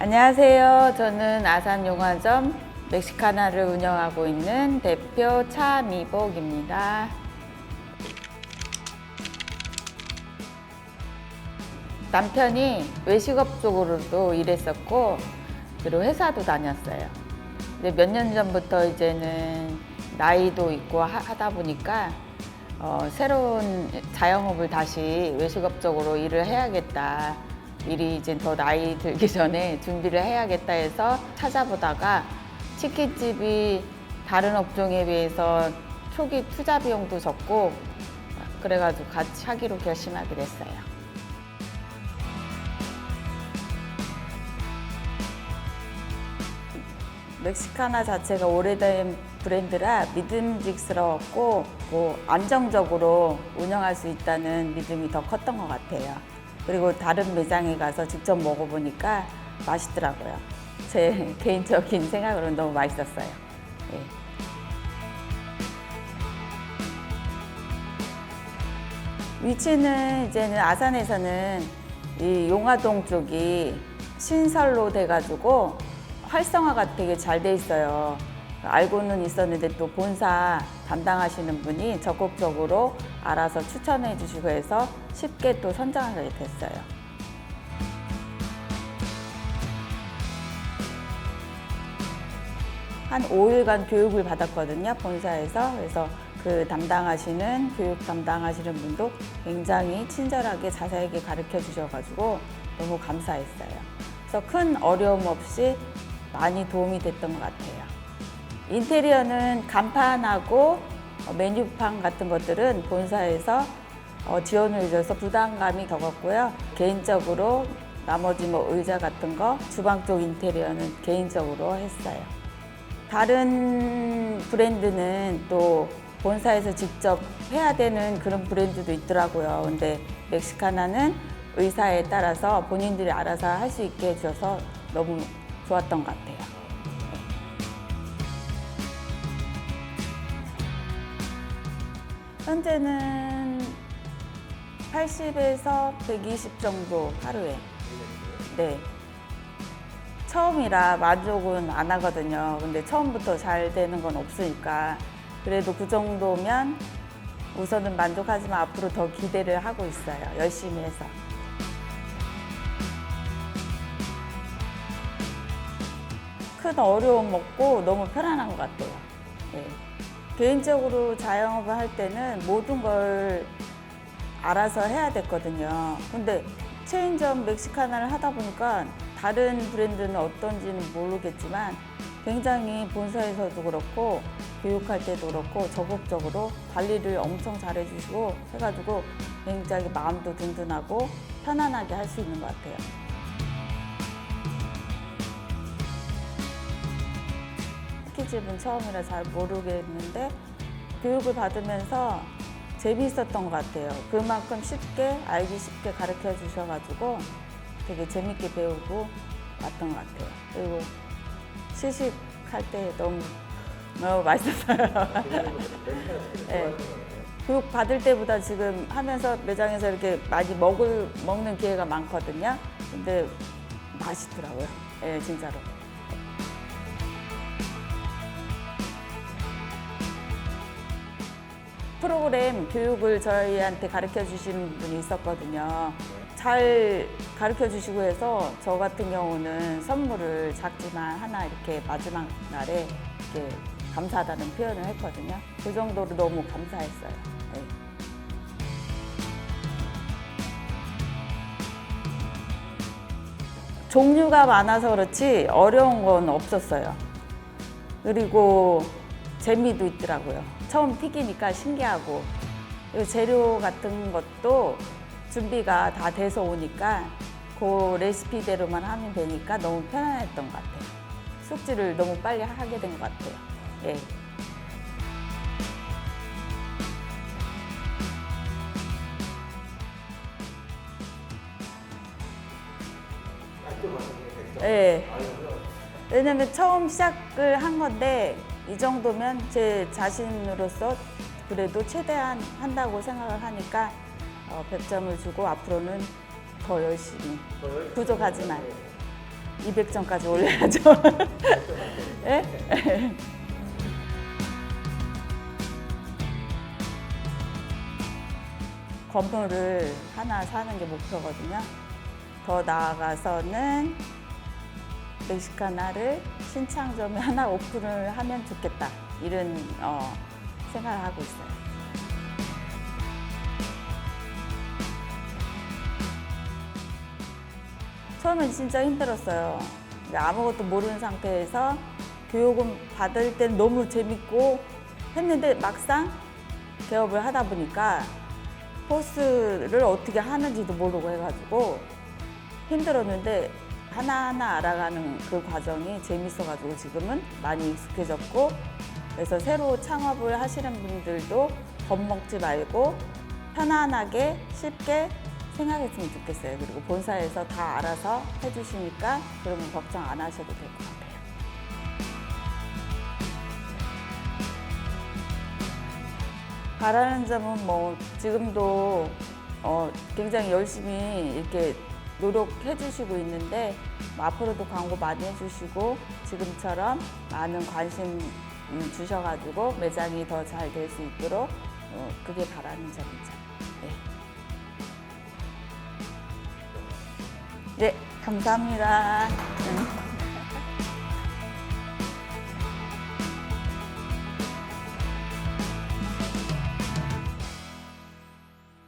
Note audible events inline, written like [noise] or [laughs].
안녕하세요. 저는 아산 용화점 멕시카나를 운영하고 있는 대표 차미복입니다. 남편이 외식업 쪽으로도 일했었고 그리고 회사도 다녔어요. 이제 몇년 전부터 이제는 나이도 있고 하- 하다 보니까 어, 새로운 자영업을 다시 외식업 쪽으로 일을 해야겠다. 미리 이제 더 나이 들기 전에 준비를 해야겠다 해서 찾아보다가 치킨집이 다른 업종에 비해서 초기 투자 비용도 적고 그래가지고 같이 하기로 결심하게 됐어요. 멕시카나 자체가 오래된 브랜드라 믿음직스러웠고 뭐 안정적으로 운영할 수 있다는 믿음이 더 컸던 것 같아요. 그리고 다른 매장에 가서 직접 먹어보니까 맛있더라고요. 제 [laughs] 개인적인 생각으로는 너무 맛있었어요. 예. 위치는 이제는 아산에서는 이 용화동 쪽이 신설로 돼가지고 활성화가 되게 잘 돼 있어요. 알고는 있었는데 또 본사 담당하시는 분이 적극적으로 알아서 추천해 주시고 해서 쉽게 또 선정하게 됐어요. 한 5일간 교육을 받았거든요, 본사에서. 그래서 그 담당하시는, 교육 담당하시는 분도 굉장히 친절하게 자세하게 가르쳐 주셔가지고 너무 감사했어요. 그래서 큰 어려움 없이 많이 도움이 됐던 것 같아요. 인테리어는 간판하고 어, 메뉴판 같은 것들은 본사에서 어, 지원을 해줘서 부담감이 적었고요. 개인적으로 나머지 뭐 의자 같은 거, 주방 쪽 인테리어는 개인적으로 했어요. 다른 브랜드는 또 본사에서 직접 해야 되는 그런 브랜드도 있더라고요. 근데 멕시카나는 의사에 따라서 본인들이 알아서 할 수 있게 해줘서 너무 좋았던 것 같아요. 현재는 80에서 120 정도 하루에. 네. 처음이라 만족은 안 하거든요. 근데 처음부터 잘 되는 건 없으니까. 그래도 그 정도면 우선은 만족하지만 앞으로 더 기대를 하고 있어요. 열심히 해서. 큰 어려움 없고 너무 편안한 것 같아요. 네. 개인적으로 자영업을 할 때는 모든 걸 알아서 해야 됐거든요. 근데 체인점 멕시카나를 하다 보니까 다른 브랜드는 어떤지는 모르겠지만 굉장히 본사에서도 그렇고 교육할 때도 그렇고 적극적으로 관리를 엄청 잘해 주시고 해가지고 굉장히 마음도 든든하고 편안하게 할 수 있는 것 같아요. 스키집은 처음이라 잘 모르겠는데 교육을 받으면서 재미있었던 것 같아요. 그만큼 쉽게 알기 쉽게 가르쳐 주셔가지고 되게 재밌게 배우고 왔던 것 같아요. 그리고 시식할 때 너무 너무 맛있었어요. [laughs] 네. 교육 받을 때보다 지금 하면서 매장에서 이렇게 많이 먹을 먹는 기회가 많거든요. 근데 맛있더라고요. 예, 진짜로. 프로그램 교육을 저희한테 가르쳐 주시는 분이 있었거든요. 잘 가르쳐 주시고 해서 저 같은 경우는 선물을 작지만 하나 이렇게 마지막 날에 이렇게 감사하다는 표현을 했거든요. 그 정도로 너무 감사했어요. 네. 종류가 많아서 그렇지 어려운 건 없었어요. 그리고 재미도 있더라고요. 처음 튀기니까 신기하고 재료 같은 것도 준비가 다 돼서 오니까 그 레시피대로만 하면 되니까 너무 편안했던 것 같아요. 숙지를 너무 빨리 하게 된 것 같아요. 예. 예. 왜냐면 처음 시작을 한 건데 이 정도면 제 자신으로서 그래도 최대한 한다고 생각을 하니까 어, 100점을 주고 앞으로는 더 열심히 부족하지만 200점까지 올려야죠. [laughs] 예? 건물을 하나 사는 게 목표거든요. 더 나아가서는 멕시카나를 신창점에 하나 오픈을 하면 좋겠다. 이런 어, 생각을 하고 있어요. 처음엔 진짜 힘들었어요. 아무것도 모르는 상태에서 교육은 받을 땐 너무 재밌고 했는데 막상 개업을 하다 보니까 포스를 어떻게 하는지도 모르고 해가지고 힘들었는데 하나하나 알아가는 그 과정이 재밌어가지고 지금은 많이 익숙해졌고 그래서 새로 창업을 하시는 분들도 겁먹지 말고 편안하게 쉽게 생각했으면 좋겠어요. 그리고 본사에서 다 알아서 해주시니까 그러면 걱정 안 하셔도 될 것 같아요. 바라는 점은 뭐 지금도 어 굉장히 열심히 이렇게 노력해 주시고 있는데 뭐 앞으로도 광고 많이 해주시고 지금처럼 많은 관심 음, 주셔가지고 매장이 더 잘 될 수 있도록 어, 그게 바라는 점이죠. 네. 네, 감사합니다. 음.